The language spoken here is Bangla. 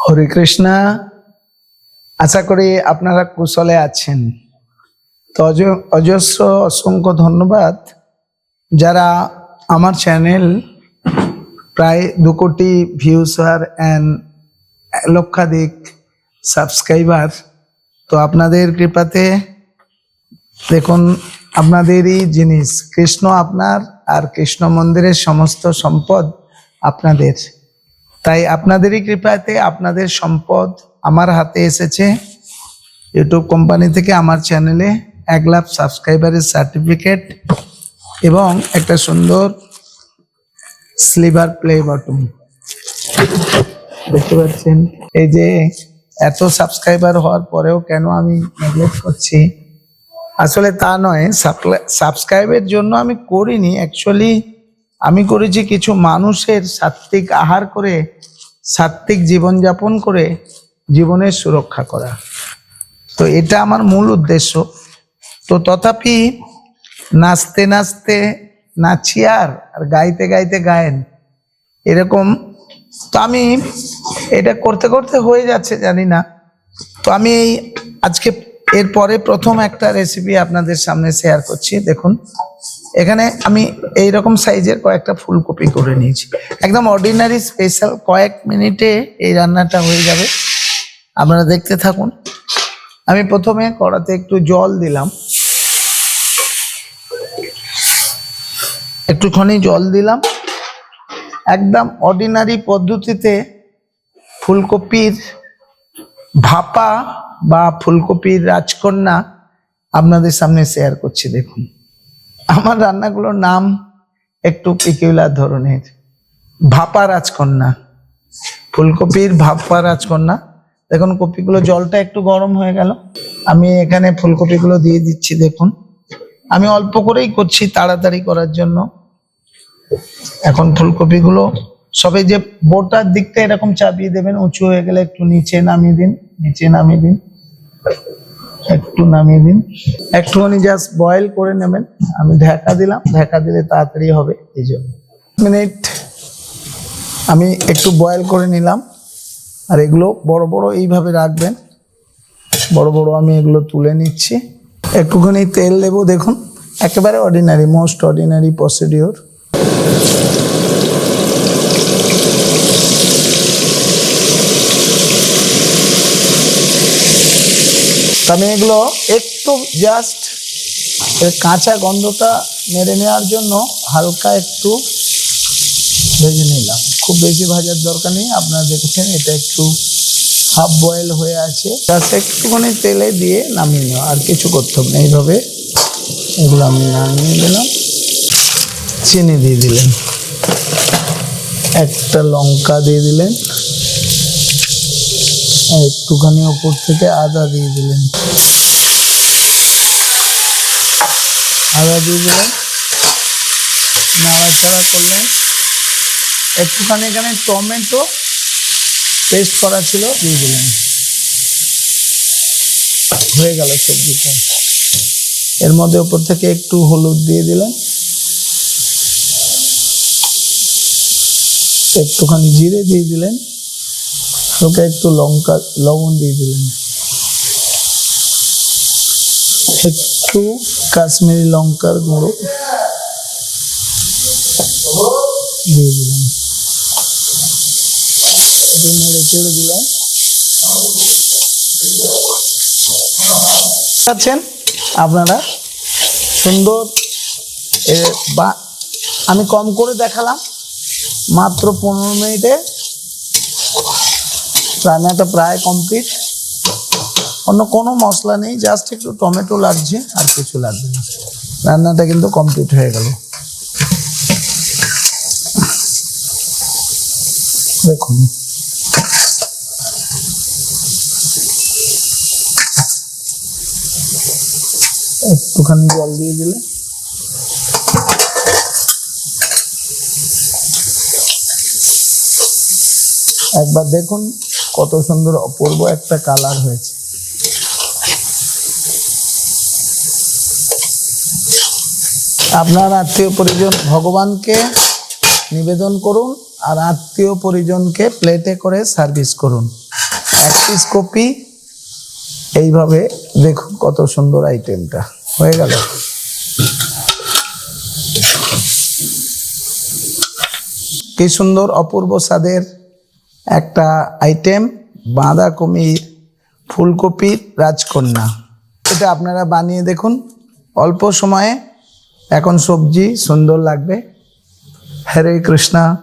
হরে কৃষ্ণা। আশা করি আপনারা কুশলে আছেন। তো অজ- অজস্র অসংখ্য ধন্যবাদ। যারা আমার চ্যানেল প্রায় দু কোটি ভিউসার অ্যান্ড লক্ষাধিক সাবস্ক্রাইবার তো আপনাদের কৃপাতে দেখুন, আপনাদেরই জিনিস, কৃষ্ণ আপনার আর কৃষ্ণ মন্দিরের সমস্ত সম্পদ আপনাদের। তাই আপনাদেরই কৃপাতে আপনাদের সম্পদ আমার হাতে এসেছে। ইউটিউব কোম্পানি থেকে আমার চ্যানেলে এক লাখ সাবস্ক্রাইবারের সার্টিফিকেট এবং একটা সুন্দর স্লিভার প্লে বটন দেখতে পাচ্ছেন? এই যে এত সাবস্ক্রাইবার হওয়ার পরেও কেন আমি নেগলেক্ট করছি? আসলে তা নয় সাবস্ক্রাইবের জন্য আমি করিনি অ্যাকচুয়ালি আমি করেছি কিছু মানুষের সাত্বিক আহার করে সাত্বিক জীবনযাপন করে জীবনের সুরক্ষা করা। তো এটা আমার মূল উদ্দেশ্য। তো তথাপি নাচতে নাচতে নাচি আর আর গাইতে গাইতে গায়েন। এরকম তো আমি এটা করতে করতে হয়ে যাচ্ছে, জানি না। তো আমি এই আজকে এরপরে প্রথম একটা রেসিপি আপনাদের সামনে শেয়ার করছি, দেখুন। এখানে আমি এই রকম সাইজের কয়েকটা ফুলকপি করে নিয়েছি। একদম অর্ডিনারি স্পেশাল কয়েক মিনিটে এই রান্নাটা হয়ে যাবে। আপনারা দেখতে থাকুন। আমি প্রথমে কড়াতে একটু জল দিলাম। একটুখানি জল দিলাম। একদম অর্ডিনারি পদ্ধতিতে ফুলকপির ভাপা বা ফুলকপির রাজকন্যা আপনাদের সামনে শেয়ার করছি, দেখুন। আমার রান্নাগুলোর নাম একটু পিকিউলার ধরনের। ভাপা রাজকন্যা। ফুলকপির ভাপা রাজকন্যা। দেখুন, কপিগুলো জলটা একটু গরম হয়ে গেল। আমি এখানে ফুলকপিগুলো দিয়ে দিচ্ছি, দেখুন। আমি অল্প করেই করছি তাড়াতাড়ি করার জন্য। এখন ফুলকপিগুলো সবে যে বোটার দিকটা এরকম চাপিয়ে দেবেন, উঁচু হয়ে গেলে একটু নিচে নামিয়ে দিন, নিচে নামিয়ে দিন। একটু নামিয়ে দিন একটুখানি জাস্ট বয়েল করে নেবেন। আমি ঢাকা দিলাম। ঢাকা দিলে তাড়াতাড়ি হবে। এই জন্য মিনিট। আমি একটু বয়েল করে নিলাম। আর এগুলো বড় বড় এইভাবে রাখবেন। বড় বড় আমি এগুলো তুলে নিচ্ছি। একটুখানি তেল দেবো। দেখুন, একেবারে অর্ডিনারি মোস্ট অর্ডিনারি প্রসিডিওর আমি এগুলো একটু জাস্ট কাঁচা গন্ধটা মেরে নেওয়ার জন্য হালকা একটু ভেজে নিলাম। খুব বেশি ভাজার দরকার নেই, আপনারা দেখেছেন এটা একটু হাফ বয়েল হয়ে আছে। জাস্ট একটুখানি তেলে দিয়ে নামিয়ে নেওয়া, আর কিছু করতে হবে না। এইভাবে এগুলো আমি নামিয়ে দিলাম চিনি দিয়ে দিলেন। একটা লঙ্কা দিয়ে দিলেন। একটুখানি ওপর থেকে আদা দিয়ে দিলেন। আদা দিয়ে দিলেন। নাড়াচাড়া করলেন। একটুখানি এখানে টমেটো পেস্ট করা ছিল, দিয়ে দিলেন। হয়ে গেল সবজিটা। এর মধ্যে ওপর থেকে একটু হলুদ দিয়ে দিলেন। একটুখানি জিরে দিয়ে দিলেন। হালকা একটু লঙ্কা লবণ দিয়ে দিলেন। একটু কাশ্মীরি লঙ্কার গুঁড়ো দিয়ে দিলেন। নেড়ে চেড়ে দিলেন। পাচ্ছেন আপনারা সুন্দর এ, বা আমি কম করে দেখালাম মাত্র পনেরো মিনিটে রান্নাটা প্রায় কমপ্লিট অন্য কোনো মশলা নেই জাস্ট একটু টমেটো লাগছে আর কিছু লাগবে না। রান্নাটা কিন্তু কমপ্লিট হয়ে গেল। দেখুন। একটুখানি জল দিয়ে দিলে। একবার দেখুন কত সুন্দর অপূর্ব একটা কালার হয়েছে। আপনার আত্মীয় পরিজন ভগবানকে নিবেদন করুন আর আত্মীয় পরিজনকে প্লেটে করে সার্ভিস করুন। এক পিস কপি এইভাবে দেখুন কত সুন্দর আইটেমটা হয়ে গেল। কি সুন্দর অপূর্ব স্বাদের একটা আইটেম বাঁধাকপির ফুলকপির রাজকন্যা। এটা আপনারা বানিয়ে দেখুন। অল্প সময়ে এখন সবজি সুন্দর লাগবে। হরে কৃষ্ণা।